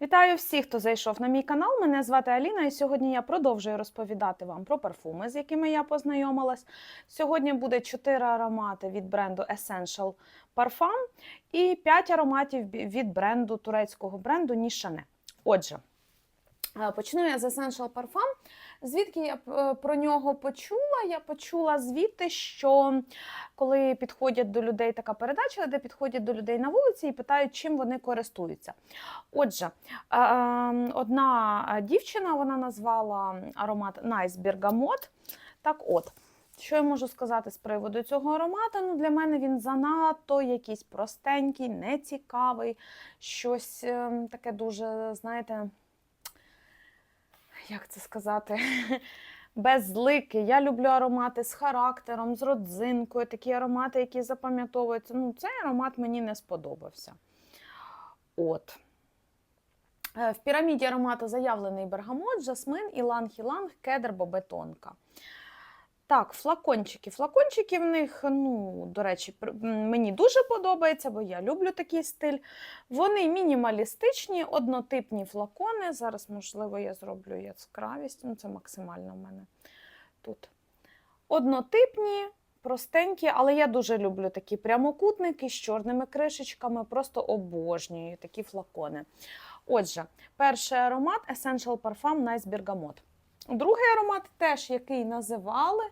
Вітаю всіх, хто зайшов на мій канал. Мене звати Аліна, і сьогодні я продовжую розповідати вам про парфуми, з якими я познайомилась. Сьогодні буде 4 аромати від бренду Essential Parfum і 5 ароматів від бренду турецького бренду Нішане. Отже, е, почну я з Essential Parfum. Звідки я е, про нього почула? Я почула звідти, що коли підходять до людей така передача, де підходять до людей на вулиці і питають, чим вони користуються. Отже, одна дівчина вона назвала аромат Nice Bergamot. Так от, що я можу сказати з приводу цього аромату? Ну, для мене він занадто якийсь простенький, нецікавий, щось е, таке дуже, знаєте, як це сказати? Безлики. Я люблю аромати з характером, з родзинкою, такі аромати, які запам'ятовуються. Ну, цей аромат мені не сподобався. От. Е, В піраміді аромату заявлений бергамот, жасмин, іланг-іланг, кедр, бобетонка. Так, флакончики. Флакончики в них, ну, до речі, мені дуже подобається, бо я люблю такий стиль. Вони мінімалістичні, однотипні флакони. Зараз, можливо, я зроблю яскравість. Ну, це максимально в мене тут. Однотипні, простенькі, але я дуже люблю такі прямокутники з чорними кришечками, просто обожнюю такі флакони. Отже, перший аромат Essential Parfum Nice Bergamot. Другий аромат теж, який називали,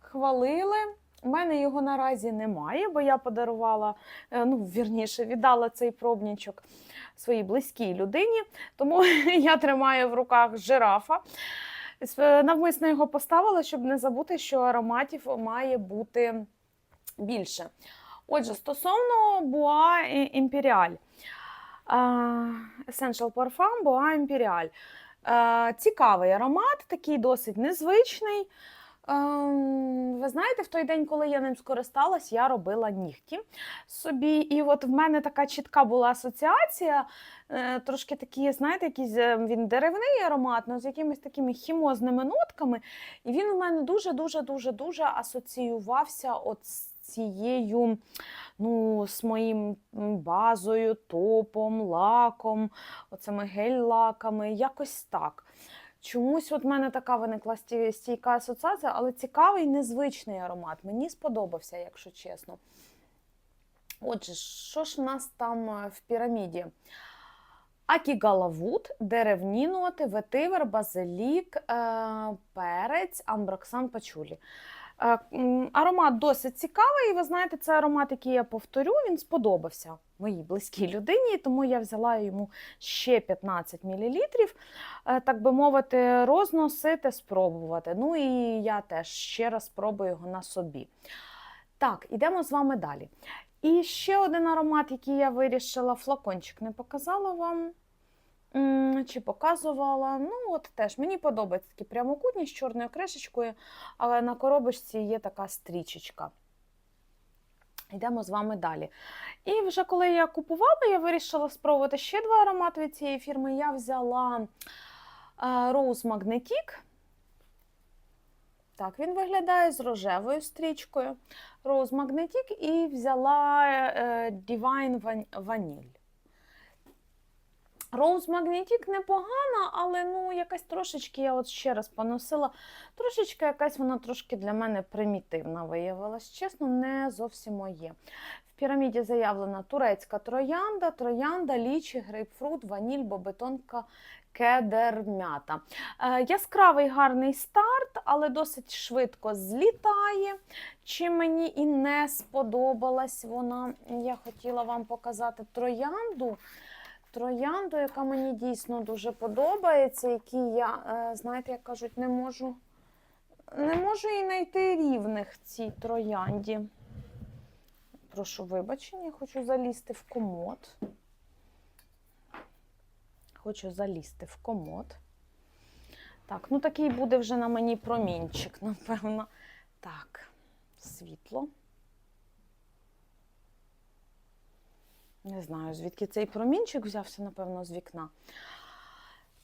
хвалили. У мене його наразі немає, бо я подарувала, е, ну, вірніше, віддала цей пробничок своїй близькій людині. Тому я тримаю в руках жирафа. Навмисно його поставила, щоб не забути, що ароматів має бути більше. Отже, стосовно Bois Imperial. А, Essential Parfum Bois Imperial. А, Цікавий аромат, такий досить незвичний. Ем, Ви знаєте, в той день, коли я ним скористалась, я робила нігті собі. І от в мене така чітка була асоціація, е, трошки такі, знаєте, якийсь е, він деревний аромат, але з якимись такими хімозними нотками. І він у мене дуже-дуже дуже дуже асоціювався от з цією, ну, з моїм базою, топом, лаком, оцими гель-лаками, якось так. Чомусь от в мене така виникла стійка асоціація, але цікавий, незвичний аромат. Мені сподобався, якщо чесно. Отже, що ж у нас там е, в піраміді? Акігалавуд, деревні ноти, ветивер, базилік, е, перець, амброксан, пачулі. Е, Аромат досить цікавий, і ви знаєте, це аромат, який я повторю, він сподобався моїй близькій людині, тому я взяла йому ще 15 мл, так би мовити, розносити, спробувати. Ну і я теж ще раз спробую його на собі. Так, ідемо з вами далі. І ще один аромат, який я вирішила, флакончик не показала вам. Чи показувала? Ну, от теж мені подобається такі прямокутні з чорною кришечкою, але на коробочці є така стрічечка. Йдемо з вами далі. І вже коли я купувала, я вирішила спробувати ще два аромати від цієї фірми. Я взяла е, Rose Magnetic. Так, він виглядає з рожевою стрічкою. Rose Magnetic і взяла е, Divine Van- Vanille. Rose Magnetic непогана, але ну якась трошечки, я от ще раз поносила, трошечки якась вона трошки для мене примітивна виявилась. Чесно, не зовсім моє. В піраміді заявлена турецька троянда, троянда, лічі, грейпфрут, ваніль, бобетонка, кедер, м'ята. Е, яскравий гарний старт, але досить швидко злітає. Чим мені і не сподобалась вона. Я хотіла вам показати троянду. Троянду, яка мені дійсно дуже подобається, якій я, е, знаєте, як кажуть, не можу, не можу і знайти рівних цій троянді. Прошу вибачення, хочу залізти в комод. Хочу залізти в комод. Так, ну такий буде вже на мені промінчик, напевно. Так, світло. Не знаю, звідки цей промінчик взявся, напевно, з вікна.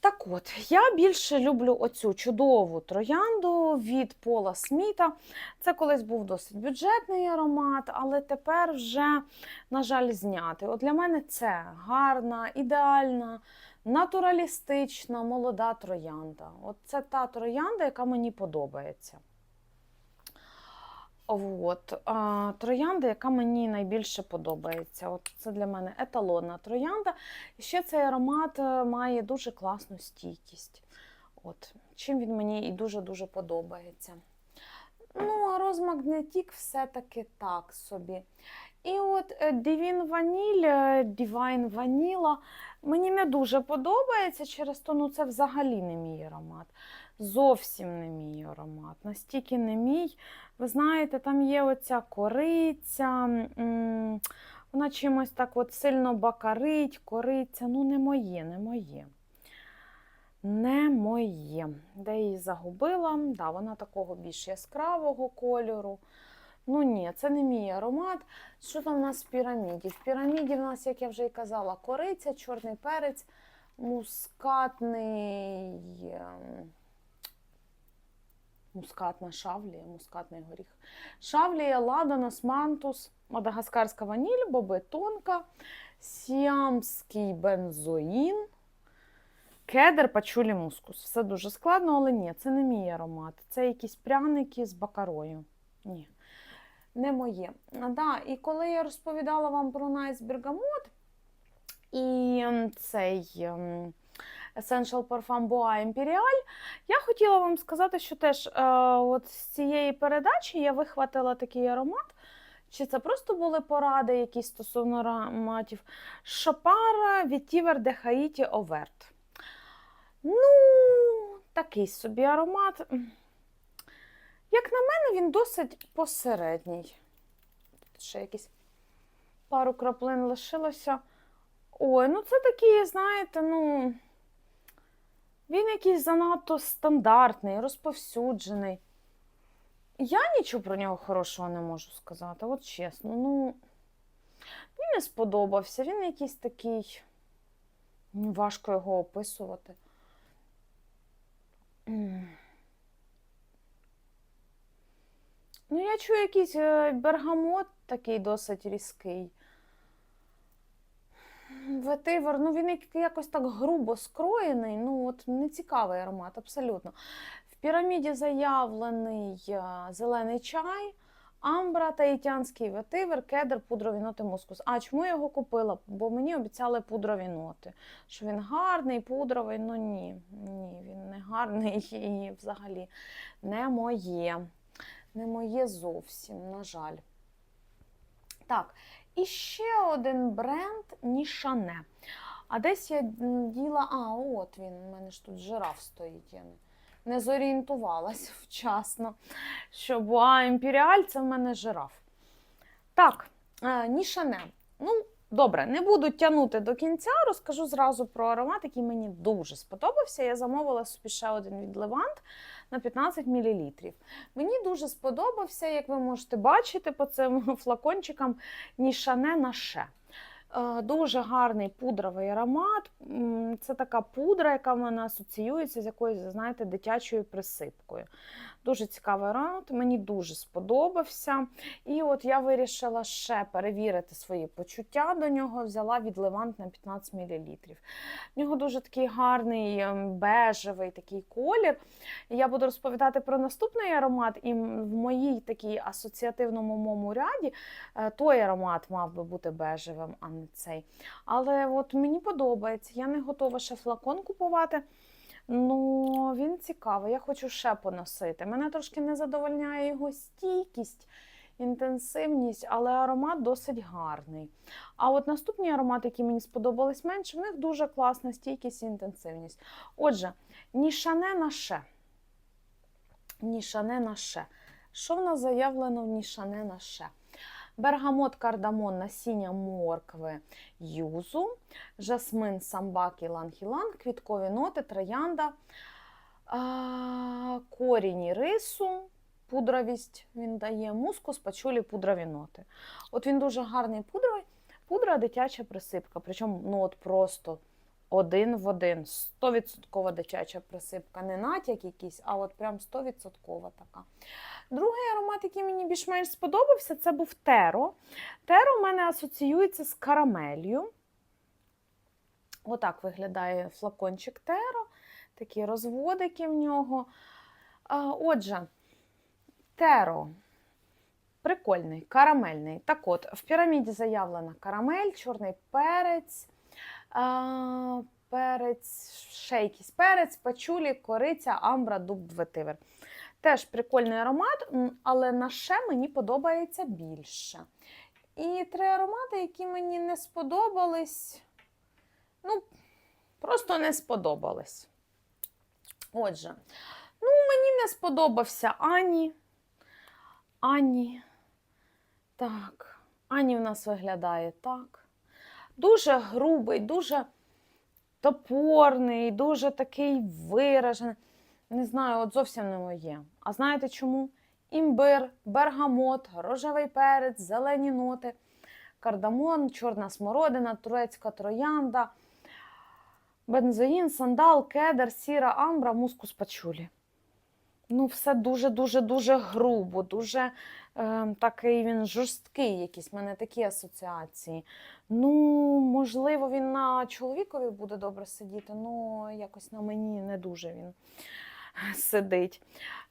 Так от, я більше люблю оцю чудову троянду від Пола Сміта. Це колись був досить бюджетний аромат, але тепер вже, на жаль, знятий. От для мене це гарна, ідеальна, натуралістична, молода троянда. От це та троянда, яка мені подобається. От, а, троянда, яка мені найбільше подобається. От Це для мене еталонна троянда. І ще цей аромат е, має дуже класну стійкість. От, Чим він мені і дуже-дуже подобається. Ну, а розмагнетік все-таки так собі. І от е, Divine Vanille, е, Divine Vanilla мені не дуже подобається через то, ну це взагалі не мій аромат. Зовсім не мій аромат. Настільки не мій. Ви знаєте, там є оця кориця, вона чимось так от сильно бакарить, кориця. Ну, не моє, не моє. Не моє. Де її загубила? Да, вона такого більш яскравого кольору. Ну ні, це не мій аромат. Що там у нас в піраміді? В піраміді в нас, як я вже і казала, кориця, чорний перець, мускатний. Ем, Мускатна шавлія, мускатний горіх. Шавлія, ладанос, мантус, мадагаскарська ваніль, боби тонка, сіамський бензоїн, кедр, пачулі, мускус. Все дуже складно, але ні, це не мій аромат. Це якісь пряники з бакарою. Ні, не моє. А, Да, і коли я розповідала вам про Найс Бергамот і ем, цей. Essential Parfum Boa Imperial. Я хотіла вам сказати, що теж е, от з цієї передачі я вихватила такий аромат. Чи це просто були поради якісь стосовно ароматів? Шопара Vetiver de Haiti Overt. Ну, такий собі аромат. Як на мене, він досить посередній. Тут ще якісь пару краплин лишилося. Ой, ну це такий, знаєте, ну. Він якийсь занадто стандартний, розповсюджений. Я нічого про нього хорошого не можу сказати, от чесно. Ну, мені не сподобався. Він якийсь такий. Важко його описувати. Ну, я чую якийсь е, бергамот такий досить різкий. Ветивер, ну він якось так грубо скроєний, ну от не цікавий аромат, абсолютно. В піраміді заявлений е, зелений чай, амбра, таїтянський ветивер, кедр, пудрові ноти, мускус. А чому я його купила? Бо мені обіцяли пудрові ноти. Що він гарний, пудровий, ну ні, ні, він не гарний і взагалі не моє. Не моє зовсім, на жаль. Так, і ще один бренд Нішане. А десь я діла. А, от він, у мене ж тут жираф стоїть. Я не, не зорієнтувалась вчасно, що Буа Імперіаль це в мене жираф. Так, е, Нішане. Ну, добре, не буду тягнути до кінця, розкажу зразу про аромат, який мені дуже сподобався. Я замовила собі ще один від Левант на 15 мл. Мені дуже сподобався, як ви можете бачити по цим флакончикам Нішане Наше. Е, Дуже гарний пудровий аромат. Це така пудра, яка в мене асоціюється з якоюсь, знаєте, дитячою присипкою. Дуже цікавий аромат, мені дуже сподобався. І от я вирішила ще перевірити свої почуття до нього. Взяла від Левант на 15 мл. В нього дуже такий гарний ем, бежевий такий колір. Я буду розповідати про наступний аромат, і в моїй такій асоціативному моєму ряді е, той аромат мав би бути бежевим, а цей. Але от мені подобається. Я не готова ще флакон купувати. Ну, він цікавий, я хочу ще поносити. Мене трошки не задовольняє його стійкість, інтенсивність, але аромат досить гарний. А от наступні аромати, які мені сподобались менше, в них дуже класна стійкість і інтенсивність. Отже, Нішане наше. Нішане наше. Що в нас заявлено в Нішане наше? Бергамот, кардамон, насіння моркви, юзу, жасмин, самбак, іланг-іланг, квіткові ноти, троянда, корінь рису, пудровість він дає, мускус, пачулі, пудрові ноти. От він дуже гарний пудровий, пудра дитяча присипка, причому ну от просто один в один. 100% дитяча присипка. Не натяк якийсь, а от прям 100% така. Другий аромат, який мені більш-менш сподобався, це був Теро. Теро в мене асоціюється з карамелью. Отак виглядає флакончик Теро. Такі розводики в нього. Отже, Теро. Прикольний, карамельний. Так от, в піраміді заявлена карамель, чорний перець, а, перець, ще якийсь перець, пачулі, кориця, амбра, дуб, ветивер. Теж прикольний аромат, але на ще мені подобається більше. І три аромати, які мені не сподобались, ну, просто не сподобались. Отже, ну, мені не сподобався Ані. Ані. Так, Ані в нас виглядає так. Дуже грубий, дуже топорний, дуже такий виражений. Не знаю, от зовсім не моє. А знаєте чому? Імбир, бергамот, рожевий перець, зелені ноти, кардамон, чорна смородина, турецька троянда, бензоїн, сандал, кедр, сіра амбра, мускус пачулі. Ну, все дуже-дуже дуже грубо, дуже такий він жорсткий, якийсь в мене такі асоціації. Ну, можливо, він на чоловікові буде добре сидіти, але якось на мені не дуже він сидить.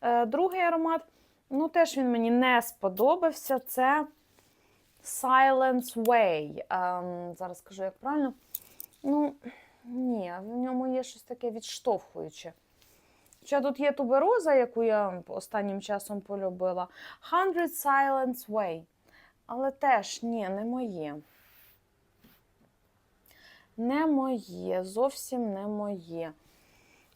Е, другий аромат, ну теж він мені не сподобався. Це Silence Way. Ем, зараз скажу, як правильно. Ну, ні, в ньому є щось таке відштовхуюче. Хоча тут є тубероза, яку я останнім часом полюбила. Hundred Silence Way. Але теж ні, не моє. Не моє, зовсім не моє.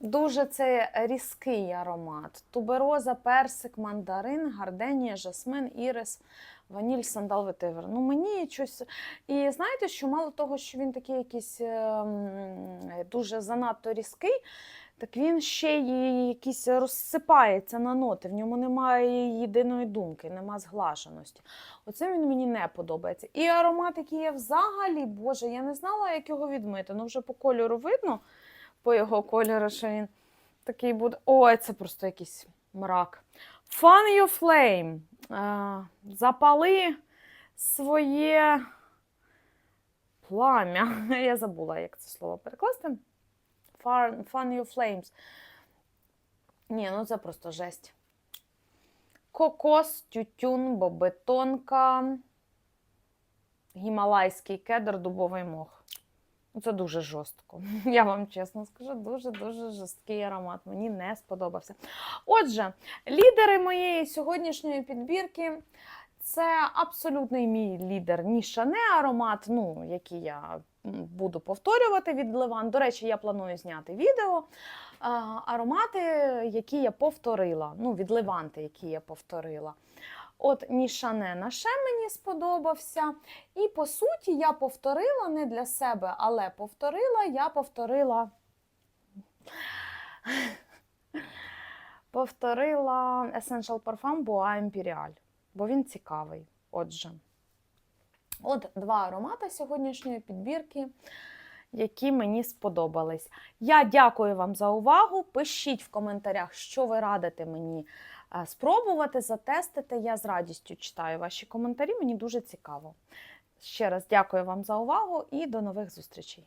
Дуже це різкий аромат. Тубероза, персик, мандарин, гарденія, жасмин, ірис, ваніль, сандал, ветивер. Ну, мені щось. І знаєте, що мало того, що він такий якийсь ем, дуже занадто різкий, так він ще й якийсь розсипається на ноти. В ньому немає єдиної думки, нема зглаженості. Оце він мені не подобається. І аромат, який є взагалі, Боже, я не знала, як його відмити. Ну, вже по кольору видно, по його кольору, що він такий буде. Ой, це просто якийсь мрак. Fan your flame. Е, Запали своє плам'я. Я забула, як це слово перекласти. Fun, fun your flames. Ні, ну це просто жесть. Кокос, тютюн, бобетонка, гімалайський кедр, дубовий мох. Ну, Це дуже жорстко. Я вам чесно скажу, дуже-дуже жорсткий аромат. Мені не сподобався. Отже, лідери моєї сьогоднішньої підбірки це абсолютний мій лідер Нішане аромат, ну, який я буду повторювати від Леван. До речі, я планую зняти відео. Аромати, які я повторила, ну, від Леванти, які я повторила. От Нішане наше мені сподобався. І по суті, я повторила не для себе, але повторила, я повторила. Повторила Essential Parfum Bois Imperial, бо він цікавий. Отже, от два аромати сьогоднішньої підбірки, які мені сподобались. Я дякую вам за увагу. Пишіть в коментарях, що ви радите мені е, спробувати, затестити. Я з радістю читаю ваші коментарі, мені дуже цікаво. Ще раз дякую вам за увагу і до нових зустрічей.